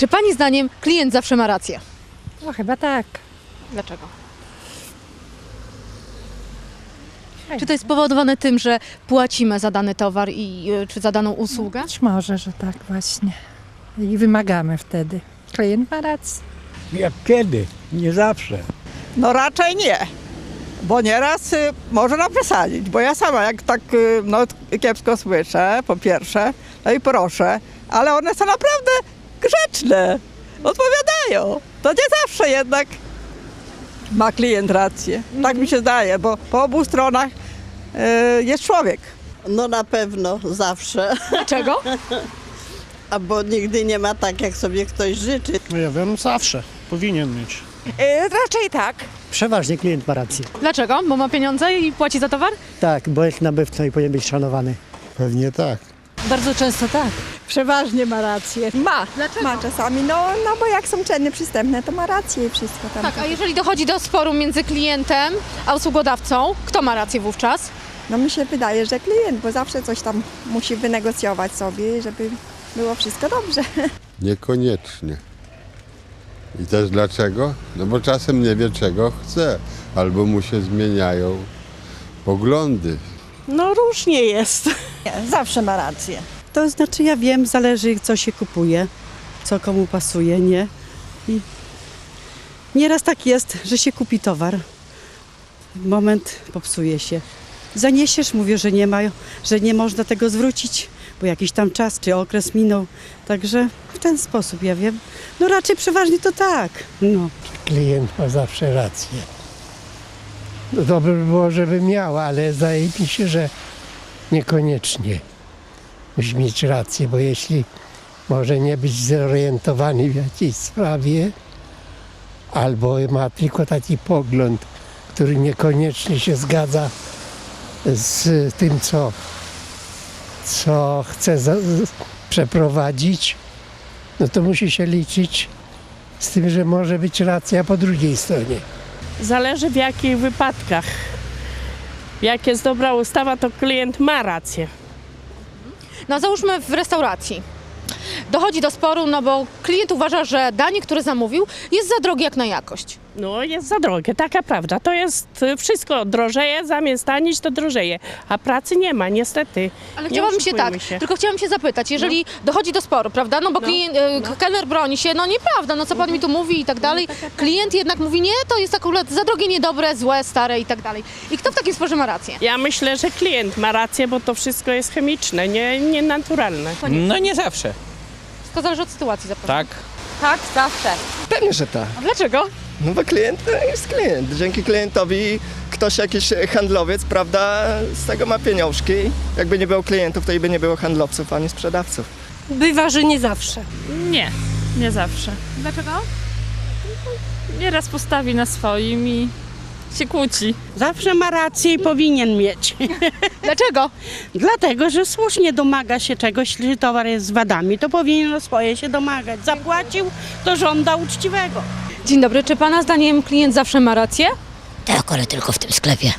Czy pani zdaniem klient zawsze ma rację? No chyba tak. Dlaczego? Czy to jest spowodowane tym, że płacimy za dany towar i y, czy za daną usługę? Być może, że tak właśnie. I wymagamy wtedy. Klient ma rację. Jak kiedy? Nie zawsze. No raczej nie. Bo nieraz y, może nam przesadzić, bo ja sama jak tak y, no, kiepsko słyszę, po pierwsze, no i proszę, ale one są naprawdę grzeczne, odpowiadają. To nie zawsze jednak ma klient rację. Tak mi się zdaje, bo po obu stronach y, jest człowiek. No na pewno, zawsze. Dlaczego? A bo nigdy nie ma tak, jak sobie ktoś życzy. No ja wiem, zawsze powinien mieć. Raczej tak. Przeważnie klient ma rację. Dlaczego? Bo ma pieniądze i płaci za towar? Tak, bo jest nabywcą i powinien być szanowany. Pewnie tak. Bardzo często tak. Przeważnie ma rację. Ma. Dlaczego? Ma czasami, no, no bo jak są ceny przystępne, to ma rację i wszystko tam. Tak, a jeżeli dochodzi do sporu między klientem a usługodawcą, kto ma rację wówczas? No mi się wydaje, że klient, bo zawsze coś tam musi wynegocjować sobie, żeby było wszystko dobrze. Niekoniecznie. I też dlaczego? No bo czasem nie wie czego chce, albo mu się zmieniają poglądy. No różnie jest. Zawsze ma rację. To znaczy ja wiem, zależy co się kupuje, co komu pasuje, nie? I nieraz tak jest, że się kupi towar. Moment popsuje się. Zaniesiesz, mówię, że nie ma, że nie można tego zwrócić, bo jakiś tam czas czy okres minął. Także w ten sposób ja wiem. No raczej przeważnie to tak. No. Klient ma zawsze rację. No dobrze by było, żeby miał, ale zdaje mi się, że niekoniecznie musi mieć rację, bo jeśli może nie być zorientowany w jakiejś sprawie, albo ma tylko taki pogląd, który niekoniecznie się zgadza z tym, co, co chce za, przeprowadzić, no to musi się liczyć z tym, że może być racja po drugiej stronie. Zależy w jakich wypadkach. Jak jest dobra ustawa, to klient ma rację. No załóżmy w restauracji. Dochodzi do sporu, no bo klient uważa, że danie, które zamówił, jest za drogie jak na jakość. No jest za drogie, taka prawda. To jest y, wszystko drożeje, zamiast tanić to drożeje. A pracy nie ma, niestety. Ale Nie chciałabym się tak, się. tylko chciałam się zapytać, jeżeli dochodzi do sporu, prawda, no bo No. klient, e, kelner broni się, no nieprawda, no co pan mi tu mówi i tak dalej, klient jednak mówi, nie, to jest akurat za drogie, niedobre, złe, stare i tak dalej. I kto w takim sporze ma rację? Ja myślę, że klient ma rację, bo to wszystko jest chemiczne, nie, nie naturalne. No nie zawsze. Wszystko zależy od sytuacji zapewne. Tak. Tak, zawsze. Pewnie, że tak. A dlaczego? No bo klient to jest klient. Dzięki klientowi ktoś, jakiś handlowiec, prawda, z tego ma pieniążki. Jakby nie było klientów, to i by nie było handlowców ani sprzedawców. Bywa, że nie zawsze. Nie, nie zawsze. Dlaczego? Nieraz postawi na swoim i się kłóci. Zawsze ma rację i powinien mieć. Dlaczego? Dlatego, że słusznie domaga się czegoś, jeśli towar jest z wadami, to powinien o swoje się domagać. Zapłacił, to żąda uczciwego. Dzień dobry, czy pana zdaniem klient zawsze ma rację? Tak, ale tylko w tym sklepie.